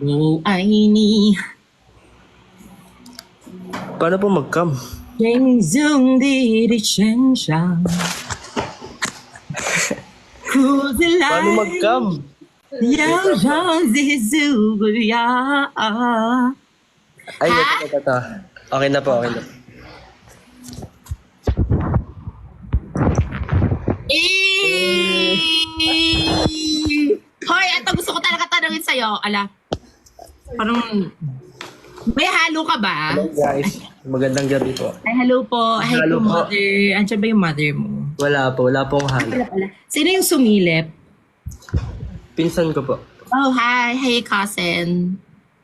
Buaini. Paano po mag-cam? Genzong diritsensya. Paano mag-cam? Yawang zisuguya. Ay, ito, ito, ito. Okay na po, okay na. Eee! Eh! Eh. Hoy, ito gusto ko talaga tanongin sa'yo. Ala, parang, may halo ka ba? Hello guys, magandang gabi po. Ay, hello po. Hi Hello po, po. mother. Andiyan ba yung mother mo? Wala po, wala pong halo. Wala pala. Sino yung sumilip? Pinsan ko po. Oh, hi. Hey, cousin.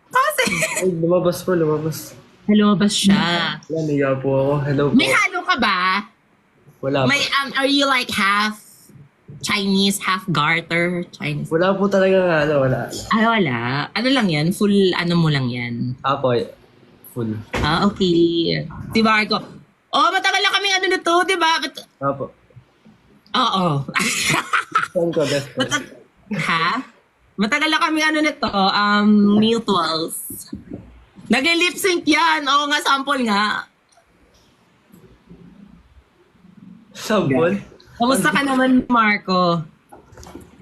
Cousin! Ay, lumabas po, lumabas. Hello, ba siya? Wala, niya po ako. Hello po. May halo ka ba? Wala po. May, um, are you like half Chinese, half garter Chinese? Wala po talaga nga, ano, wala. Ay, wala. Ano lang yan? Full, ano mo lang yan? Apo, full. Ah, okay. Si Marco. Oh, matagal na kami ano na to, di ba? Mat- Apo. Oo. Pinsan ko, best friend. Matag- ha? Matagal na kami ano nito, um, mutuals. Nag-lip sync yan. Oo nga, sample nga. Sabon? Kamusta ka naman, Marco?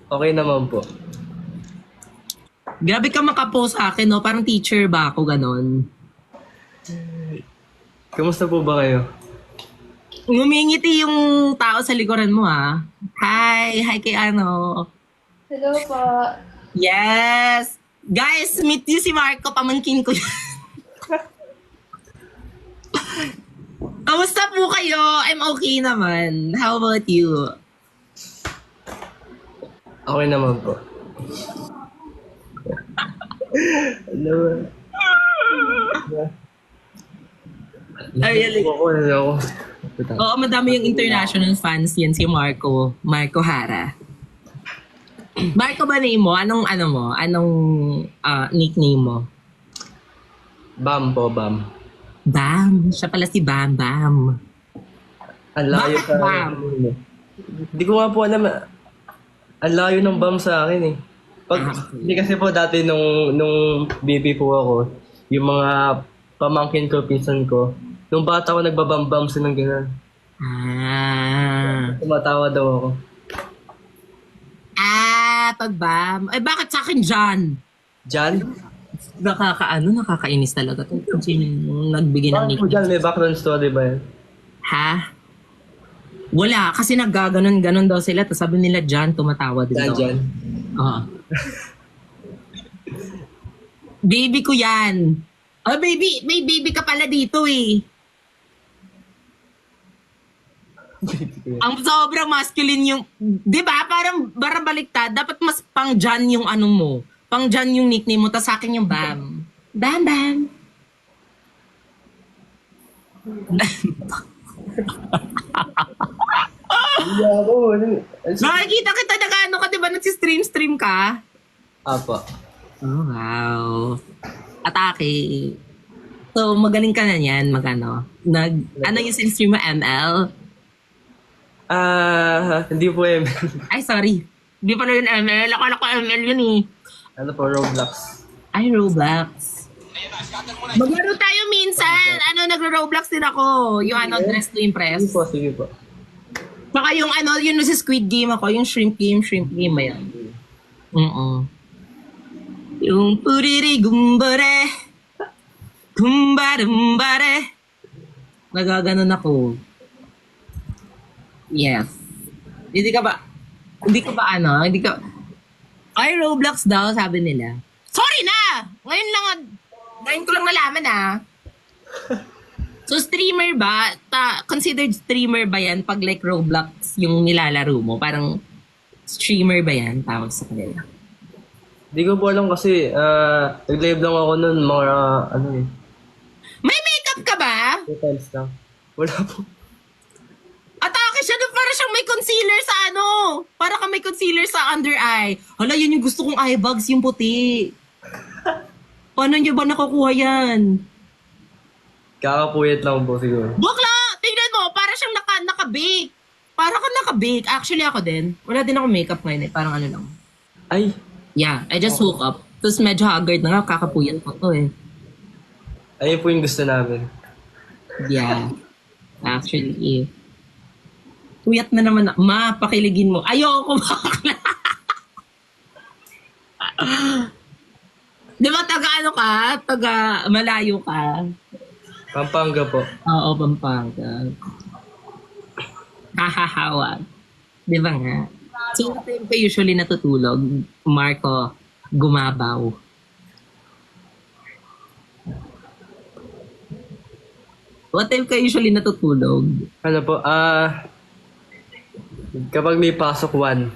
Okay naman po. Grabe ka makapost sa akin, no? Parang teacher ba ako, ganon? Kamusta po ba kayo? Ngumingiti yung tao sa likuran mo, ha? Hi! Hi kay ano. Hello po. Yes! Guys, meet you si Marco. Pamangkin ko yan. Kamusta po kayo? I'm okay naman. How about you? Okay naman po. Ano ba? Ay, Ano ako, ano ako. Oo, madami yung international fans yan si Marco. Marco Hara. Marco ba name mo? Anong ano mo? Anong ah, nickname mo? Bam po, bam. Bam. Siya pala si Bam Bam. Ang layo Bakit sa bam? Hindi ko nga po alam. ah. Ang layo ng bam sa akin eh. Pag, Ah, okay. Hindi kasi po dati nung, nung baby po ako, yung mga pamangkin ko, pinsan ko, nung bata ko nagbabam-bam sila ng gano'n. Ah. Tumatawa daw ako. Ah, pag Bam. Eh, bakit sa akin John? Jan? Nakakaano, nakakainis talaga. to. Kung sino yung nagbigay ng Bakit nickname. Jan? May background story ba yan? Ha? Wala, kasi naggaganon-ganon daw sila. Tapos sabi nila, John, tumatawa din Jan, daw. Jan. Oo. baby ko yan. Oh, baby, may baby ka pala dito eh. Ang sobrang masculine yung, di ba? Parang, parang baliktad. Dapat mas pang John yung ano mo. Pang John yung nickname mo, tapos sa akin yung Bam. Bam, Bam. Hindi ako. Nakikita kita na ano ka, di ba? Nagsi-stream-stream ka? Apo. Oh, wow. Atake. So, magaling ka na yan, magano. Nag, ano yung stream mo, ML? Ah, hindi po eh. Ay, sorry. Hindi pala yun ML. Akala ko ML yun eh. Ano po, Roblox. Ay, Roblox. Maglaro tayo minsan. Ano, nagro-Roblox din ako. Yung ano, Dress to Sige Impress. po, sige po. Baka yung ano, yun sa Squid Game ako. Yung Shrimp Game, Shrimp Game ba yan? Oo. Yung puriri gumbare. Gumbarumbare. Nagaganon ako. Yes. Hindi ka ba, hindi ka ba ano, hindi ka, ay Roblox daw, sabi nila. Sorry na! Ngayon lang, ngayon ko lang nalaman ah. So streamer ba? Ta, considered streamer ba yan pag like Roblox yung nilalaro mo? Parang streamer ba yan tawag sa kanila? Hindi ko po alam kasi ah, nag-live lang ako nun mga ano eh, May makeup ka ba? two times lang. Wala po. Atake siya doon para siyang may concealer sa ano. Para ka may concealer sa under eye. Hala, yun yung gusto kong eye bags, yung puti. Paano niyo ba nakukuha yan? Kakapuyat lang po siguro. Bakla! Tingnan mo, para siyang naka, naka-bake. Para ka naka-bake. Actually ako din. Wala din ako makeup ngayon eh. Parang ano lang. Ay, Yeah, I just woke up. Tapos medyo haggard na nga, kakapuyat ko to eh. Ayun po yung gusto namin. Yeah. Actually, eh. Puyat na naman. na- Ma, pakiligin mo. Ayoko bakla. Di ba taga ano ka? Taga malayo ka? Pampanga po. Oo, Pampanga. Hahahawa. Di ba nga? So, what time ka usually natutulog? Marco, gumabaw. What time ka usually natutulog? Ano po, ah... kapag may pasok one.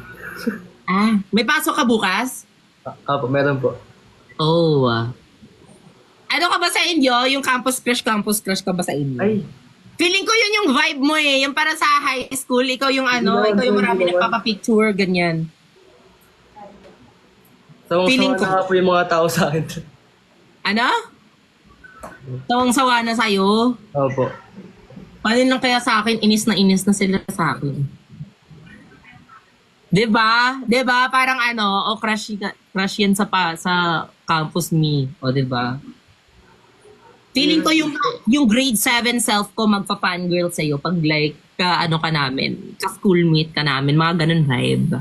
Ah, may pasok ka bukas? Ah, po, meron po. Oh. ah. Ano ka ba sa inyo? Yung campus crush, campus crush ka ba sa inyo? Ay, Feeling ko yun yung vibe mo eh. Yung para sa high school, ikaw yung ano, Hindi naman ikaw yung marami naman. nagpapapicture, ganyan. Feeling sawang-sawa ko- na nga po yung mga tao sa akin. Ano? Tawang-sawa na sa'yo. Opo. Paano lang kaya sa akin, inis na inis na sila sa akin. 'Di ba? 'Di ba? Parang ano, o crush, y- crush yan sa pa, sa campus me, o 'di ba? Feeling ko yung yung grade 7 self ko magpa-fangirl sa pag like ka ano ka namin, ka schoolmate ka namin, mga ganun vibe.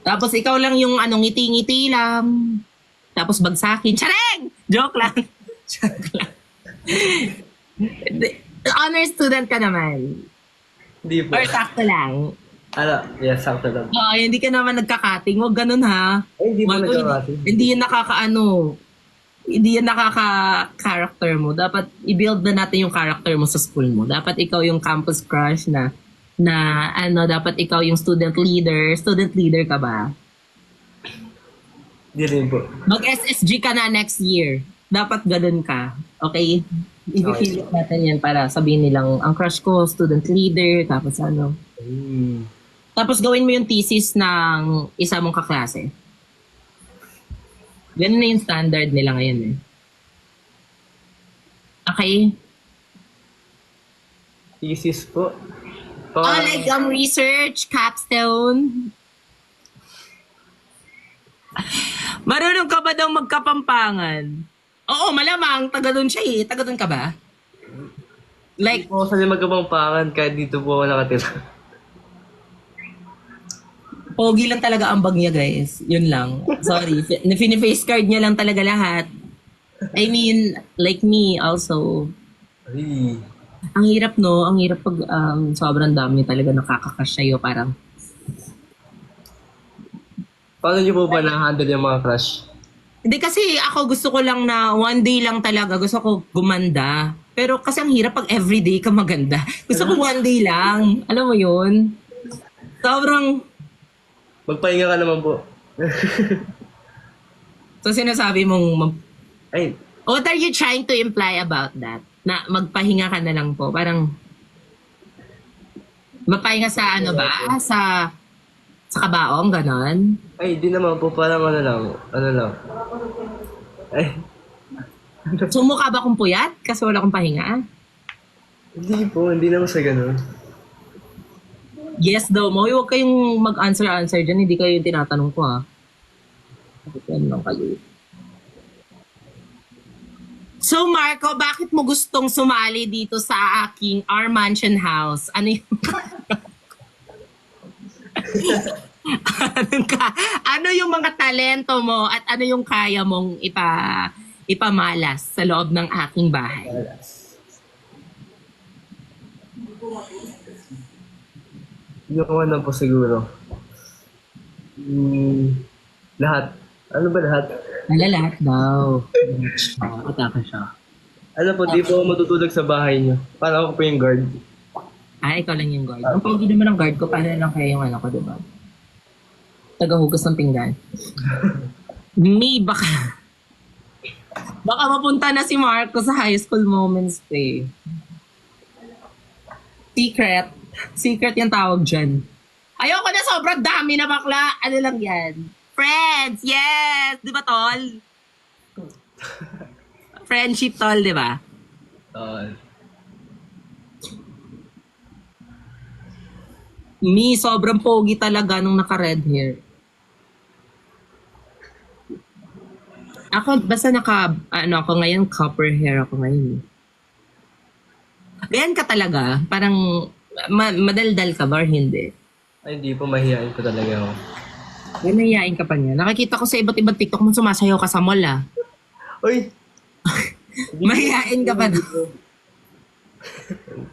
Tapos ikaw lang yung ano ngiti-ngiti lang. Tapos bagsakin. Chareng! Joke lang. Joke lang. Honor student ka naman. Hindi po. Or sakto lang. Ano, yes, sakto lang. Oo, hindi ka naman nagkakating. Huwag ganun ha. Ay, hindi po Wag-. Hindi, hindi yan nakakaano. Hindi yan nakaka-character mo. Dapat i-build na natin yung character mo sa school mo. Dapat ikaw yung campus crush na na ano, dapat ikaw yung student leader. Student leader ka ba? Hindi rin po. Mag-SSG ka na next year. Dapat ganun ka. Okay? I-feel natin yan para sabihin nilang, ang crush ko, student leader, tapos ano. Hmm. Tapos gawin mo yung thesis ng isa mong kaklase. Ganun na yung standard nila ngayon eh. Okay? Thesis po. Oh, Pang- like um, research, capstone. Marunong ka ba daw magkapampangan? Oo, malamang. Taga doon siya eh. Taga doon ka ba? Like, Hindi po ako sa magkabangpangan kahit dito po ako nakatira. Pogi lang talaga ang bag niya, guys. Yun lang. Sorry. Fini-face card niya lang talaga lahat. I mean, like me also. Ay. Ang hirap, no? Ang hirap pag um, sobrang dami talaga nakakakash sa'yo. Parang, Paano niyo po ba na-handle yung mga crush? Hindi kasi ako gusto ko lang na one day lang talaga. Gusto ko gumanda. Pero kasi ang hirap pag everyday ka maganda. Gusto ko one day lang. Alam mo yun? Sobrang... Magpahinga ka naman po. So sinasabi mong... Mag, Ay, what are you trying to imply about that? Na magpahinga ka na lang po. Parang... Magpahinga sa ano ba? Sa... Sa kabaong, ganon? ay, di naman po. Parang ano lang. Ano lang. Ay, So mukha ba akong puyat? Kasi wala akong pahinga? hindi po. Hindi naman sa ganun. Yes daw mo. Huwag kayong mag-answer-answer dyan. Hindi kayo yung tinatanong ko ha. Yan lang kayo. So Marco, bakit mo gustong sumali dito sa aking Our Mansion House? Ano yung... Ka, ano yung mga talento mo at ano yung kaya mong ipa ipamalas sa loob ng aking bahay? Yung ano po siguro. Hmm, lahat. Ano ba lahat? Wala lahat daw. Ataka siya. Ano po, di po ako matutulog sa bahay niyo. Parang ako po yung guard. Ah, ikaw lang yung guard. Ang pogi naman ng guard ko, paano lang kaya yung ano ko, diba? Tagahugas ng pinggan. Me, baka... Baka mapunta na si Marco sa high school moments eh. Secret. Secret yung tawag dyan. Ayoko na sobrang dami na bakla. Ano lang yan? Friends! Yes! Di ba, tol? Friendship, tol, di ba? Uh, Me, sobrang pogi talaga nung naka-red hair. Ako, basta naka, ano ako ngayon, copper hair ako ngayon. Ganyan ka talaga? Parang, ma- madaldal ka ba or hindi? Ay, hindi po mahihain ko talaga ako. Ganayain ka pa niya. Nakikita ko sa iba't ibang TikTok mo sumasayaw ka sa mall ah. Uy! Mahihain ka pa daw.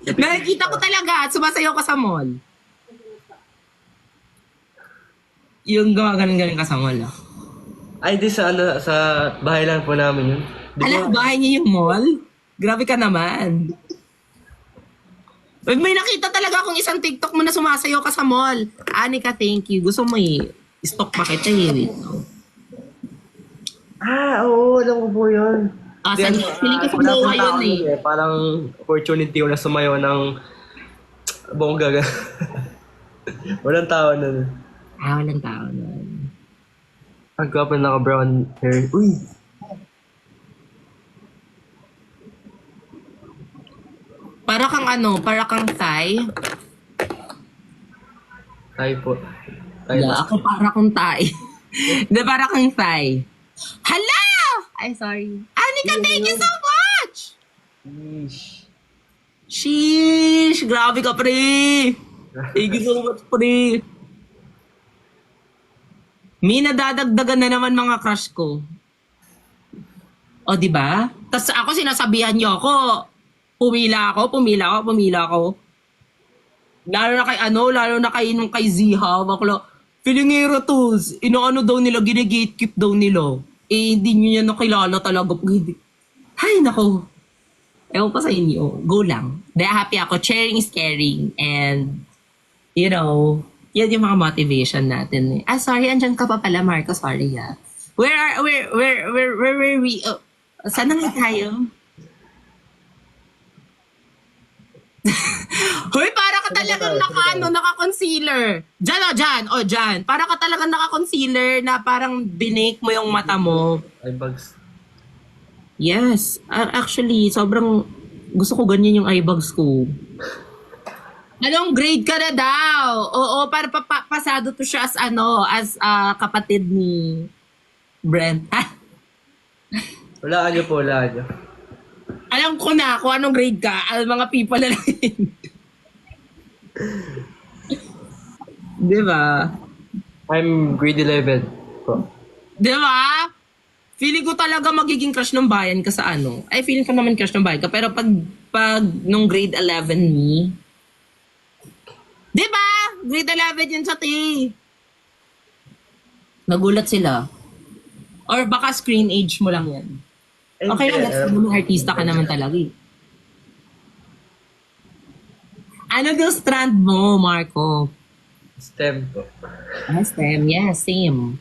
Nakikita ko talaga, sumasayaw ka sa mall. Yung gumaganon-ganon ka sa mall ah. Ay, di sa ano, sa bahay lang po namin yun. Di Alam, ba? bahay niya yung mall? Grabe ka naman. May nakita talaga akong isang TikTok mo na sumasayaw ka sa mall. Anika, thank you. Gusto mo eh. Stock pa kita eh. Wait, no? Ah, oo, alam ko po yun. Ah, sa ano, feeling ko ah, sa wala tao yun eh. nun Parang opportunity ko na sumayo ng bongga. Walang tao na. Ah, walang tao nun. Ang gwapo naka brown hair. Uy! Para kang ano, para kang Thai. Ay po. Ay, Wala, ako para kang Thai. Hindi, para kang Thai. Hala! Ay, sorry. Anika, thank you so much! Sheesh. Sheesh! Grabe ka, pre! Thank you so much, pre! May nadadagdagan na naman mga crush ko. O, di ba? Tapos ako sinasabihan niyo ako, pumila ako, pumila ako, pumila ako. Lalo na kay ano, lalo na kay nung kay Ziha, bakla, Filingero tools, inaano daw nila, gine-gatekeep daw nila. Eh, hindi nyo yan nakilala talaga. Pag hindi. Ay, nako. Ewan ko sa inyo. Go lang. Dahil happy ako. Sharing is caring. And, you know, yan yung mga motivation natin. eh. Ah, sorry, andyan ka pa pala, Marco. Sorry, ah. Where are, where, where, where, where, where we, oh, saan na tayo? Hoy, para ka talagang naka, ano, naka-concealer. Diyan, oh, dyan, oh, dyan. Para ka talagang naka-concealer na parang binake mo yung mata mo. Ay, bugs. Yes. Actually, sobrang gusto ko ganyan yung eye bags ko. Anong grade ka na daw? Oo, para pa, pa- pasado to siya as ano, as ah, kapatid ni Brent. Wala niyo po, wala niyo. Alam ko na kung anong grade ka. Al mga people na lang yun. Di ba? I'm grade 11 po. Di ba? Feeling ko talaga magiging crush ng bayan ka sa ano. Ay, feeling ko naman crush ng bayan ka. Pero pag, pag nung grade 11 ni, di ba? Grade 11 yun sa T. Nagulat sila. Or baka screen age mo lang yan. Ay, Okay lang, that's naman artista ka naman talaga eh. Ano daw strand mo, Marco? STEM po. Ah, STEM. Yes, same.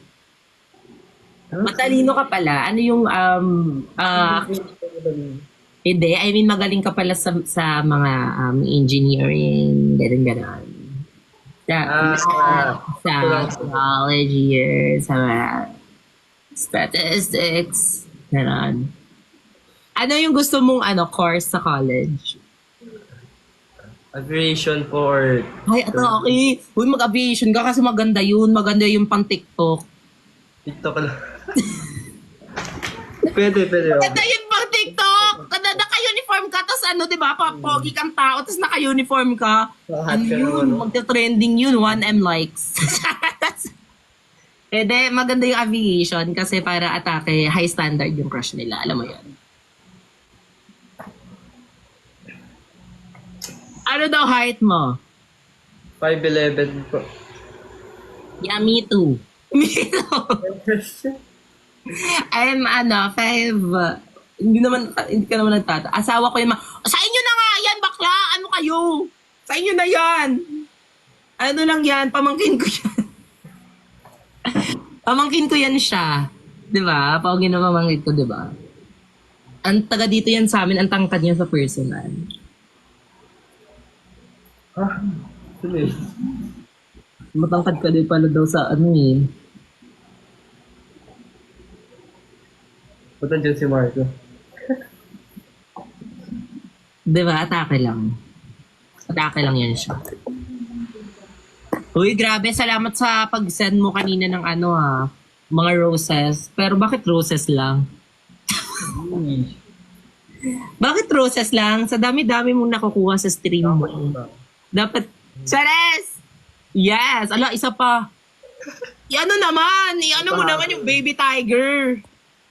Matalino ka pala. Ano yung, um, ah, hindi, I mean, magaling ka pala sa, sa mga um, engineering, ganun, ganun. Sa, Ah, sa technology, sa statistics, ganun. Ano yung gusto mong ano course sa college? Aviation po or Ay, ito, okay. Uy, mag-aviation ka kasi maganda yun. Maganda yung pang TikTok. TikTok lang. pwede, pwede. Maganda yun pang TikTok! Kada naka-uniform ka, tapos ano, di ba, pa- pogi kang tao, tapos naka-uniform ka. Ano yun? Magta-trending yun, 1M likes. Pwede, maganda yung aviation kasi para atake, high standard yung crush nila. Alam mo yun. Ano daw height mo? 5'11 po. Yeah, me too. Me too. I'm ano, five, hindi naman, hindi ka naman nagtata. Asawa ko yung ma- sa inyo na nga yan, bakla! Ano kayo? Sa inyo na yan! Ano lang yan, pamangkin ko yan. pamangkin ko yan siya. Di ba? Pawagin na pamangkin ko, di ba? Ang taga dito yan sa amin, ang tangkad niya sa personal. Ah, eh? Matangkad ka din pala daw sa ano eh. Punta dyan si Marco. Di ba? Atake lang. Atake lang yan siya. Uy, grabe. Salamat sa pag-send mo kanina ng ano ha. mga roses. Pero bakit roses lang? Bakit roses lang? Sa dami-dami mong nakukuha sa stream mo. Dapat, Chares! Yes! Ala, isa pa. Iano naman! Iano mo naman yung baby tiger.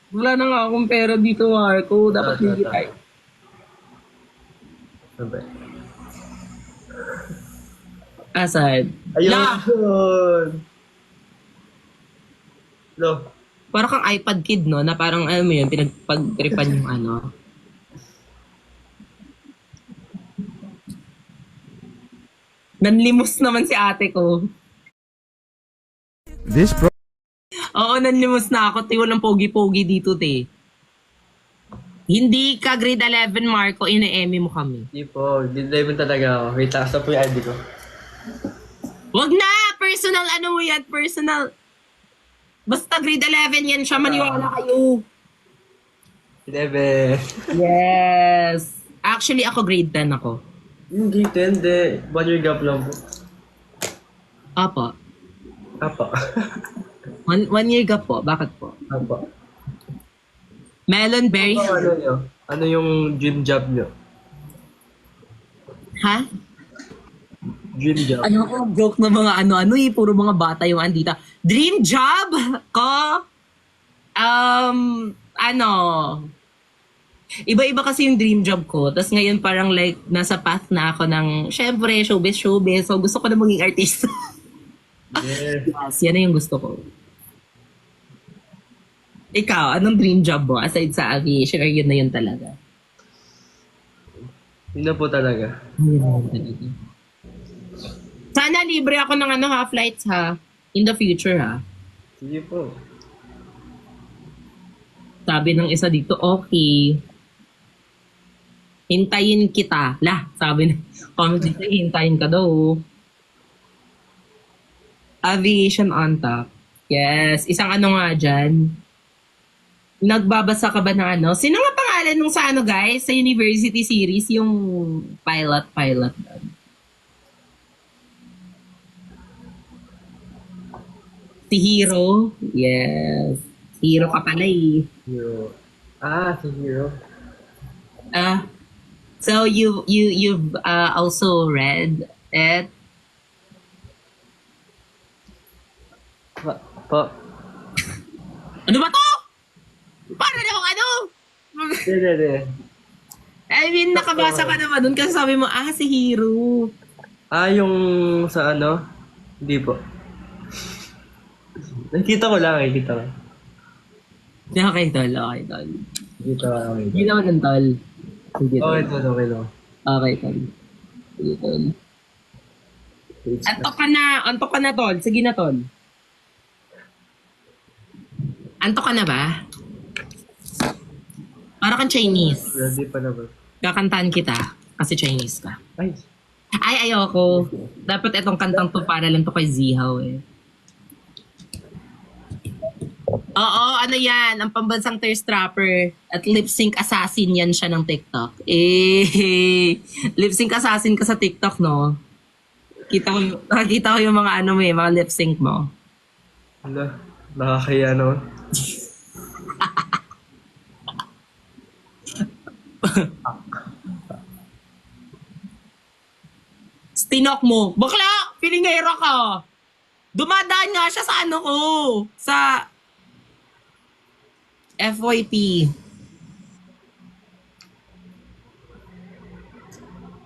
Wala na nga akong pera dito, Marco. Dapat Ta, ta, baby tiger. Sabi. Asad. Ayun. La! Lo. Parang kang iPad kid, no? Na parang, ano mo yun, pinagpagtripan yung ano. Nanlimos naman si ate ko. This pro- Oo, nanlimos na ako. Tiyo ng pogi-pogi dito, te. Hindi ka grade 11, Marco. Ine-emi mo kami. Hindi po. Dindive talaga ako. Wait, taas na po yung ID ko. Wag na! Personal ano mo yan? Personal. Basta grade 11 yan siya. Maniwala kayo. 11. Yes. Actually, ako grade 10 ako. Hindi, 10. Hindi. One year gap lang po. Apo. Apa. One, one year gap po. Bakit po? Apa. Melon berry. Ano, ano nyo? Ano yung dream job nyo? Ha? Dream job. Ano ko joke ng mga ano-ano eh. Puro mga bata yung andita. Dream job ko? Um, ano? Iba-iba kasi yung dream job ko. Tapos ngayon parang like, nasa path na ako ng, syempre, showbiz, showbiz. So gusto ko na maging artist. Yeah. yes, yan na yung gusto ko. Ikaw, anong dream job mo? Aside sa aviation, or yun na yun talaga? Yun na po talaga. Yun na yun talaga. Sana libre ako ng ano ha, flights ha. In the future ha. Sige po. Sabi ng isa dito, okay. Hintayin kita. Lah, sabi ng comment dito, hintayin ka daw. Aviation on top. Yes, isang ano nga dyan. Nagbabasa ka ba ng ano? Sino nga pangalan nung sa ano guys? Sa university series, yung pilot, pilot. Si Hero. Yes. Hero ka pala eh. Hero. Ah, si Hero. Ah, so you you you've uh, also read it. Pa. Ano ba to? Para na akong ano? Hindi, hindi, hindi. I mean, nakabasa ka naman dun kasi sabi mo, ah, si Hero. Ah, yung sa ano? Hindi po. Nakita ko lang, nakita ko. Okay, tol. Okay, tol. Nakita ko lang. Hindi naman ng tol. Sige, tol. Okay, to, okay lang. Okay, tol. Sige, tol. Antok ka na. Antok ka na, tol. Sige na, tol. Antok ka na ba? Para kang Chinese. Hindi pa naman. Kakantahan kita kasi Chinese ka. Ay, Ay, ayoko. Dapat itong kantang to para lang to kay Zihaw eh. Oo, ano yan? Ang pambansang thirst trapper at lip sync assassin yan siya ng TikTok. Eh, lip sync assassin ka sa TikTok, no? Kita ko, nakakita ko yung mga ano mo eh, mga lip sync mo. Hala, nakakaya naman. Stinok mo. Bakla! Pilingera ka! Dumadaan nga siya sa ano ko. Sa FYP.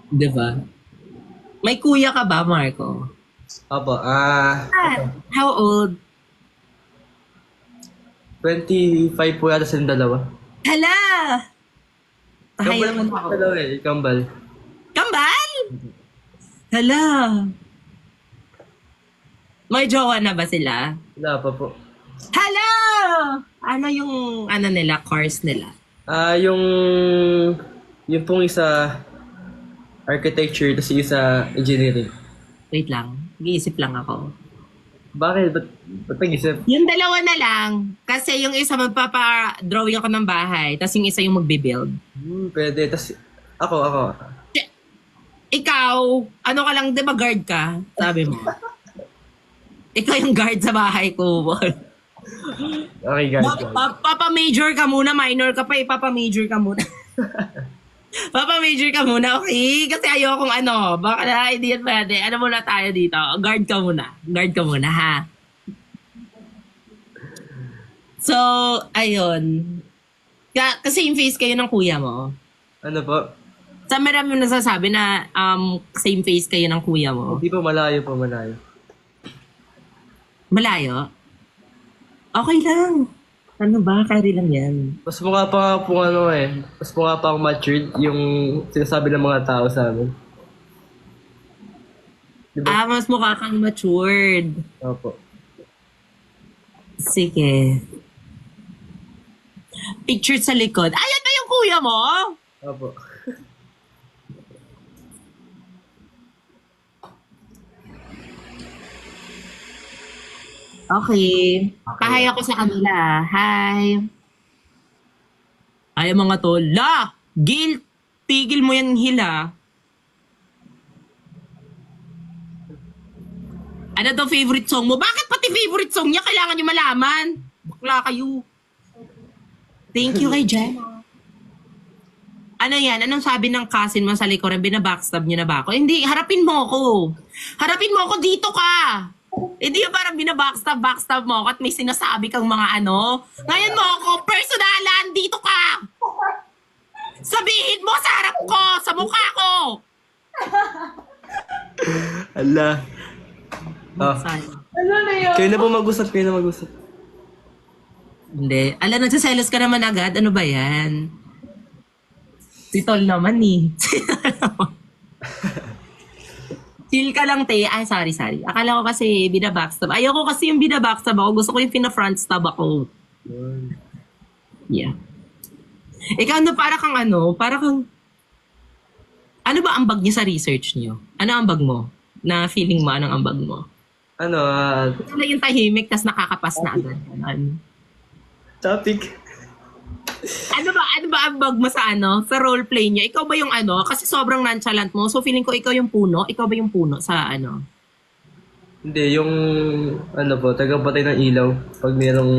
Diba? May kuya ka ba, Marco? Apo, ah, How old? 25 po yata silang dalawa. Hala! Kambal naman po ako. dalawa eh, kambal. Kambal? Hala! May jowa na ba sila? Wala pa po. Hello! Ano yung ano nila, course nila? Ah, yung, yung pong isa, architecture, tapos yung isa, engineering. Wait lang, nag-iisip lang ako. Bakit? Ba't, ba't nag-isip? Yung dalawa na lang, kasi yung isa magpapa-drawing ako ng bahay, tapos yung isa yung magbe-build. Hmm, pwede. Tapos, ako, ako. Ikaw, ano ka lang, di ba guard ka? Sabi mo. Ikaw yung guard sa bahay ko. Okay, guys. Guys. pa- Papa-major ka muna, minor ka pa eh, papa-major ka muna. Papa-major ka muna, okay? Kasi ayokong ano, baka na hindi yan pwede. Ano muna tayo dito? Guard ka muna. Guard ka muna, ha? So, ayun. Ka- kasi yung face kayo ng kuya mo. Ano po? Sa marami yung nasasabi na um, same face kayo ng kuya mo. Hindi po malayo po, malayo. Malayo? Okay lang. Ano ba? Carry lang yan. Mas mukha pa nga po ano eh. Mas mukha pa akong matured yung sinasabi ng mga tao sa amin. Diba? Ah, mas mukha kang matured. Opo. Sige. Picture sa likod. Ayan ba yung kuya mo? Opo. Okay. Pahay ako sa kanila. Hi. Ay, mga to. La! Gil! Tigil mo yan, Hila. Ano daw favorite song mo? Bakit pati favorite song niya kailangan niyo malaman? Bakla kayo. Thank you kay Jenna. Ano yan? Anong sabi ng cousin mo sa likuran? Binabackstab niyo na ba ako? Hindi, harapin mo ako. Harapin mo ako, dito ka. Hindi yung parang binabackstab, backstab mo ako at may sinasabi kang mga ano. Ngayon mo ako, personalan, dito ka. Sabihin mo sa harap ko, sa mukha ko. Ala. Sayang. Ano na yun? kayo na po mag-usap, kayo na mag-usap. Hindi. Ala, nagsaselos ka naman agad. Ano ba yan? Si Tol naman eh. Chill ka lang, te. Ay, sorry, sorry. Akala ko kasi binabackstab. Ayoko kasi yung binabackstab ako. Gusto ko yung pina-front stab ako. Yeah. Ikaw, ano, para kang ano, para kang... Ano ba ambag niya sa research niyo? Ano ambag mo? Na feeling mo, anong ambag mo? Ano, ah, Ito lang yung tahimik, tas nakakapas na agad. Ano? topic. Ano ba, ano ba ambag mo sa ano, sa role play niya? Ikaw ba yung ano? Kasi sobrang nonchalant mo. So feeling ko ikaw yung puno. Ikaw ba yung puno sa ano? Hindi, yung ano po, tagapatay ng ilaw pag mayroong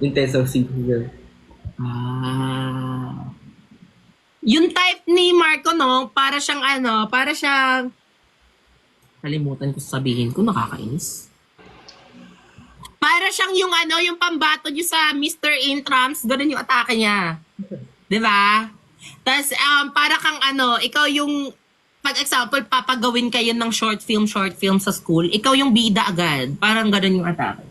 intense scene. Yun. Ah. Yung type ni Marco, no? Para siyang ano, para siyang... Kalimutan ko sabihin ko, nakakainis. Para siyang yung ano, yung pambato niyo sa Mr. Intrams, ganun yung atake niya. 'Di ba? Tapos, um, para kang ano, ikaw yung, pag example, papagawin kayo ng short film, short film sa school, ikaw yung bida agad. Parang ganun yung atake.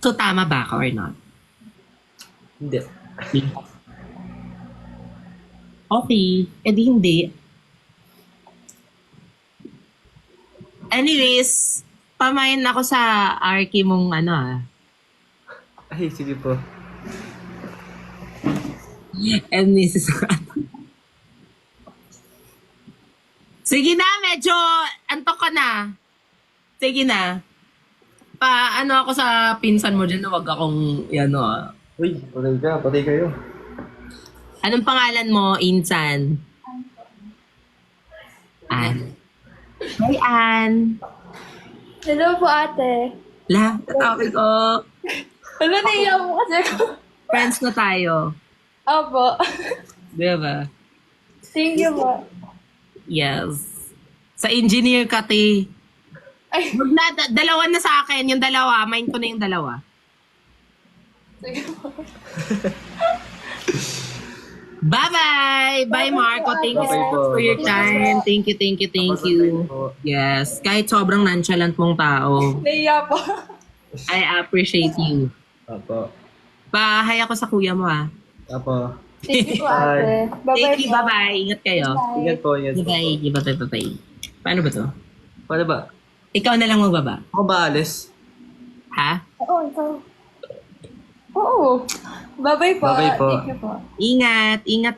So, tama ba ako or not? Hindi. Okay. Eh di hindi. Anyways, pamain ako sa Arky mong ano ah. Ay, sige po. And this is Sige na, medyo antok ka na. Sige na. Pa, ano ako sa pinsan mo dyan wag akong, ano ah. Uy, patay ka, patay kayo. Anong pangalan mo, Insan? Ann. Hi, Ann. Hello po ate. La, tatawag ko. Ano naiyak mo kasi ako? Friends na tayo. Opo. Di ba? Thank you po. Yes. Sa engineer ka, te. Ay, Wag na, da- dalawa na sa akin. Yung dalawa, mind ko na yung dalawa. sige po. Bye-bye! Bye, Marco. Thank you so much for your time. Thank you, thank you, thank you. Yes. Kahit sobrang nonchalant mong tao, Naiyak po. I appreciate you. Apo. Bahay ako sa kuya mo, ah. Apo. Thank you po ate. Bye-bye Thank you, po. bye-bye. Ingat kayo. Ingat po, ingat po. Bye-bye. Bye-bye, bye-bye. Paano ba to? Paano ba? Ikaw na lang magbaba. Ako ba alis? Ha? Oo, ikaw. Oo. Bye-bye po. Bye-bye po. Thank you po. Ingat. Ingat